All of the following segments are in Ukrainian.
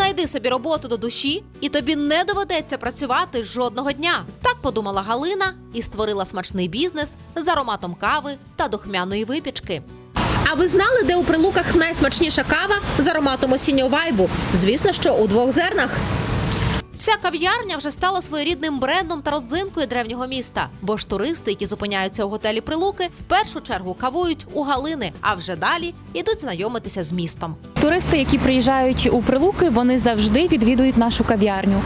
Знайди собі роботу до душі, і тобі не доведеться працювати жодного дня. Так подумала Галина і створила смачний бізнес з ароматом кави та духмяної випічки. А ви знали, де у прилуках найсмачніша кава з ароматом осіннього вайбу? Звісно, що у двох зернах. Ця кав'ярня вже стала своєрідним брендом та родзинкою древнього міста, бо ж туристи, які зупиняються у готелі Прилуки, в першу чергу кавують у Галини, а вже далі ідуть знайомитися з містом. Туристи, які приїжджають у Прилуки, вони завжди відвідують нашу кав'ярню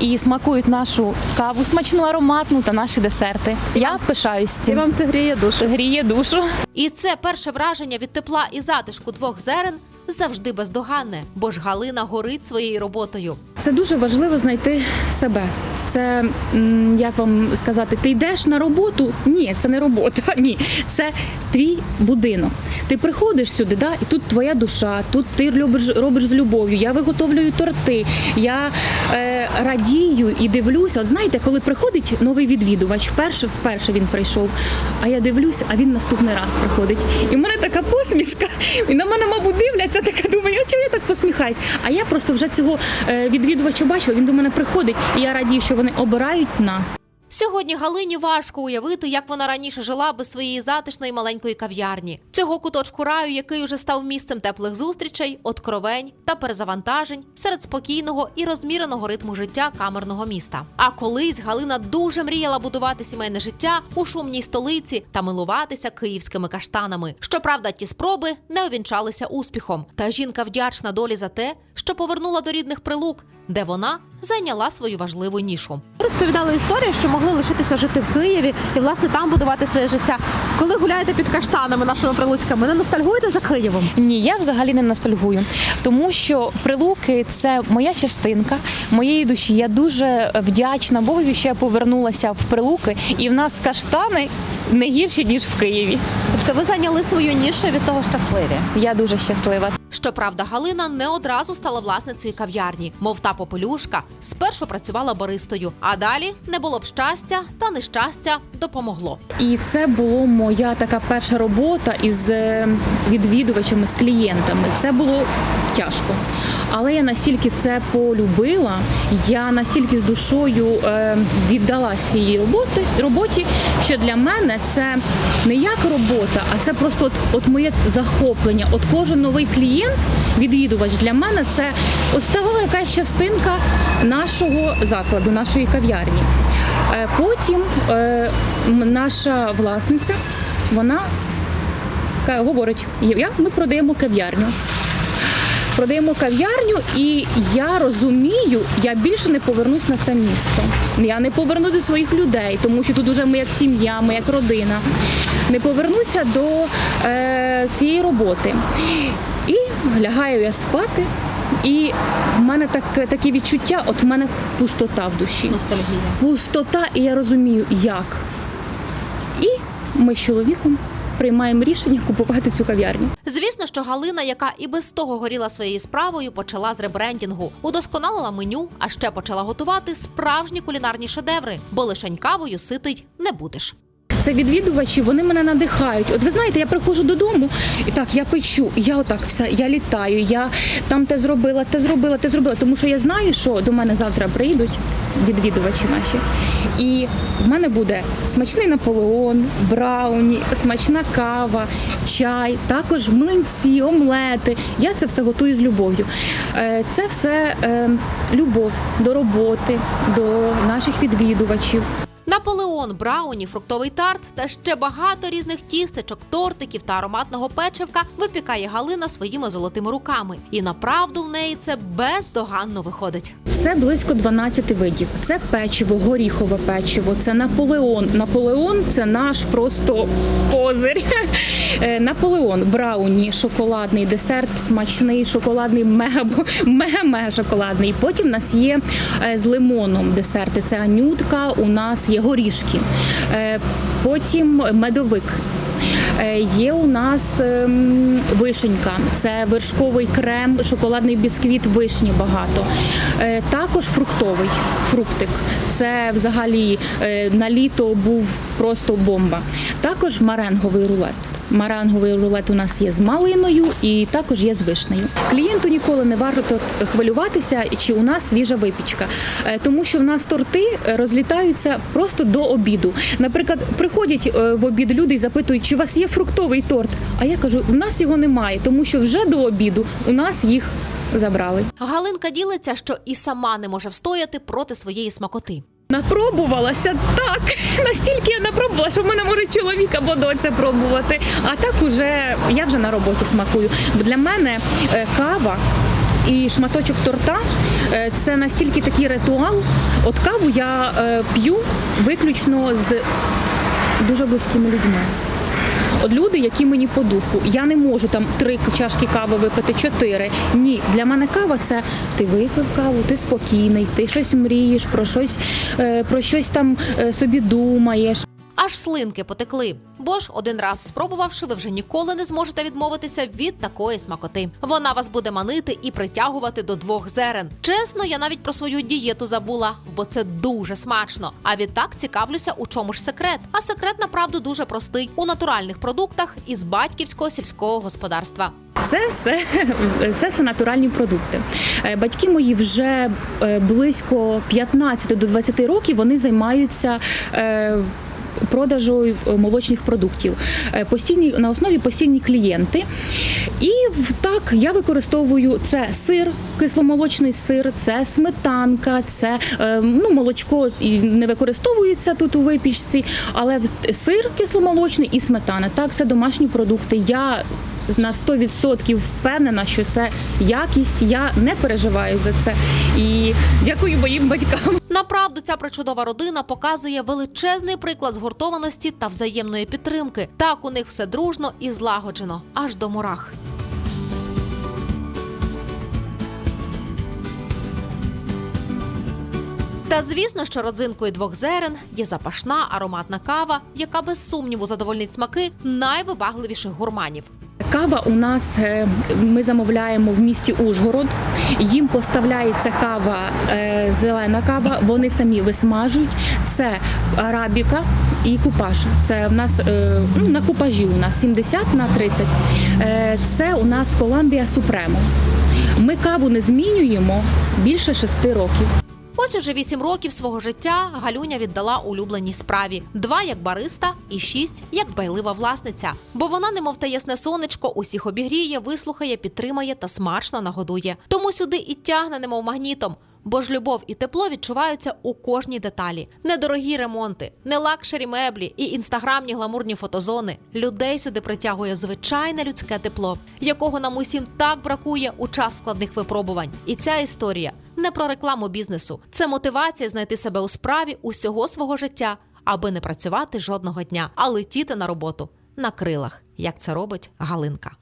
і смакують нашу каву, смачну ароматну та наші десерти. Я пишаюсь І вам це гріє душу. Гріє душу. І це перше враження від тепла і затишку двох зерен завжди бездоганне, бо ж Галина горить своєю роботою. Це дуже важливо знайти себе. Це як вам сказати, ти йдеш на роботу? Ні, це не робота. Ні, це твій будинок. Ти приходиш сюди, да, і тут твоя душа, тут ти робиш, робиш з любов'ю. Я виготовлюю торти, я е, радію і дивлюся. От знаєте, коли приходить новий відвідувач, вперше вперше він прийшов. А я дивлюся, а він наступний раз приходить. І в мене така посмішка. І на мене, мабуть, дивляться, така думаю, а я так посміхаюсь? А я просто вже цього е, відвідувача бачила. Він до мене приходить, і я радію, що вони обирають нас. Сьогодні Галині важко уявити, як вона раніше жила без своєї затишної маленької кав'ярні, цього куточку раю, який уже став місцем теплих зустрічей, откровень та перезавантажень серед спокійного і розміреного ритму життя камерного міста. А колись Галина дуже мріяла будувати сімейне життя у шумній столиці та милуватися київськими каштанами. Щоправда, ті спроби не увінчалися успіхом. Та жінка вдячна долі за те, що повернула до рідних прилук, де вона зайняла свою важливу нішу. Розповідали історію, що могли лишитися жити в Києві і власне там будувати своє життя. Коли гуляєте під каштанами нашими прилуцькими, не ностальгуєте за Києвом? Ні, я взагалі не ностальгую, тому що прилуки це моя частинка моєї душі. Я дуже вдячна Богові, що я повернулася в прилуки, і в нас каштани не гірші ніж в Києві. Тобто ви зайняли свою нішу від того щасливі. Я дуже щаслива. Щоправда, Галина не одразу стала власницею кав'ярні, мов та попелюшка. Спершу працювала баристою, а далі не було б щастя, та нещастя допомогло. І це була моя така перша робота із е, відвідувачами, з клієнтами. Це було тяжко. Але я настільки це полюбила, я настільки з душою е, віддалась цій роботи, роботі, що для мене це не як робота, а це просто от, от моє захоплення. От кожен новий клієнт, відвідувач для мене це ставала якась частинка нашого закладу, нашої кав'ярні. Е, Потім е, наша власниця, вона говорить: ми продаємо кав'ярню. Продаємо кав'ярню, і я розумію, я більше не повернусь на це місто. Я не поверну до своїх людей, тому що тут уже ми як сім'я, ми як родина. Не повернуся до е, цієї роботи. І лягаю я спати. І в мене так, таке відчуття, от в мене пустота в душі. Ностальгія. Пустота, і я розумію, як. І ми з чоловіком приймаємо рішення купувати цю кав'ярню. Звісно, що Галина, яка і без того горіла своєю справою, почала з ребрендінгу, удосконалила меню, а ще почала готувати справжні кулінарні шедеври, бо лишень кавою ситий не будеш. Це відвідувачі, вони мене надихають. От ви знаєте, я приходжу додому і так, я печу, я отак все, я літаю, я там те зробила, те зробила, те зробила. Тому що я знаю, що до мене завтра прийдуть відвідувачі наші. І в мене буде смачний наполеон, брауні, смачна кава, чай, також млинці, омлети. Я це все готую з любов'ю. Е, Це все е, любов до роботи, до наших відвідувачів. Наполеон, брауні, фруктовий тарт та ще багато різних тістечок, тортиків та ароматного печивка випікає Галина своїми золотими руками. І направду в неї це бездоганно виходить. Це близько 12 видів. Це печиво, горіхове печиво, це Наполеон. Наполеон це наш просто козир. Е, Наполеон, брауні, шоколадний десерт, смачний, шоколадний, мега мега шоколадний. Потім в нас є е, з лимоном десерти. Це анютка, у нас є горішки. Е, Потім медовик. Е, Є у нас ем, вишенька, це вершковий крем, шоколадний бісквіт, вишні багато. Е, Також фруктовий фруктик. Це взагалі на літо був просто бомба. Також маренговий рулет. Маранговий рулет у нас є з малиною і також є з вишнею. Клієнту ніколи не варто хвилюватися, чи у нас свіжа випічка, Е, тому що в нас торти е, розлітаються просто до обіду. Наприклад, приходять е, в обід люди і запитують, чи у вас є фруктовий торт. А я кажу, в нас його немає, тому що вже до обіду у нас їх забрали. Галинка ділиться, що і сама не може встояти проти своєї смакоти. Напробувалася так. Настільки я напробувала, що в мене може чоловік або доця пробувати. А так уже я вже на роботі смакую. Бо для мене е, кава. І шматочок торта е, це настільки такий ритуал. От каву я е, п'ю виключно з дуже близькими людьми. Люди, які мені по духу. Я не можу там три чашки кави випити, чотири. Ні, для мене кава це ти випив каву, ти спокійний, ти щось мрієш, про щось, е, про щось там е, собі думаєш. Аж слинки потекли. Бо ж один раз спробувавши, ви вже ніколи не зможете відмовитися від такої смакоти. Вона вас буде манити і притягувати до двох зерен. Чесно, я навіть про свою дієту забула, бо це дуже смачно. А відтак цікавлюся, у чому ж секрет. А секрет направду дуже простий у натуральних продуктах із батьківського сільського господарства. Це все, це все натуральні продукти. Е, Батьки мої вже е, близько 15 до 20 років вони займаються. Продажу е, молочних продуктів Е, постійні на основі постійні клієнти. І так я використовую це сир, кисломолочний сир, це сметанка, це е, ну, молочко не використовується тут у випічці, але сир кисломолочний і сметана. Так, це домашні продукти. Я на 100% впевнена, що це якість. Я не переживаю за це. І дякую моїм батькам. Направду, ця причудова родина показує величезний приклад згуртованості та взаємної підтримки. Так у них все дружно і злагоджено, аж до мурах. Та звісно, що родзинкою двох зерен є запашна ароматна кава, яка без сумніву задовольнить смаки найвибагливіших гурманів. Кава у нас е, ми замовляємо в місті Ужгород. Їм поставляється кава, е, зелена кава. Вони самі висмажують. Це арабіка і купаж. Це в нас е, ну, на купажі. У нас 70 на 30. Е, Це у нас Коламбія Супремо. Ми каву не змінюємо більше 6 років. Ось уже вісім років свого життя Галюня віддала улюбленій справі: два як бариста і шість як дбайлива власниця. Бо вона, немов та ясне сонечко, усіх обігріє, вислухає, підтримає та смачно нагодує. Тому сюди і тягне, немов магнітом. Бо ж любов і тепло відчуваються у кожній деталі. Недорогі ремонти, не лакшері меблі і інстаграмні гламурні фотозони. Людей сюди притягує звичайне людське тепло, якого нам усім так бракує у час складних випробувань. І ця історія не про рекламу бізнесу. Це мотивація знайти себе у справі усього свого життя, аби не працювати жодного дня, а летіти на роботу на крилах, як це робить Галинка.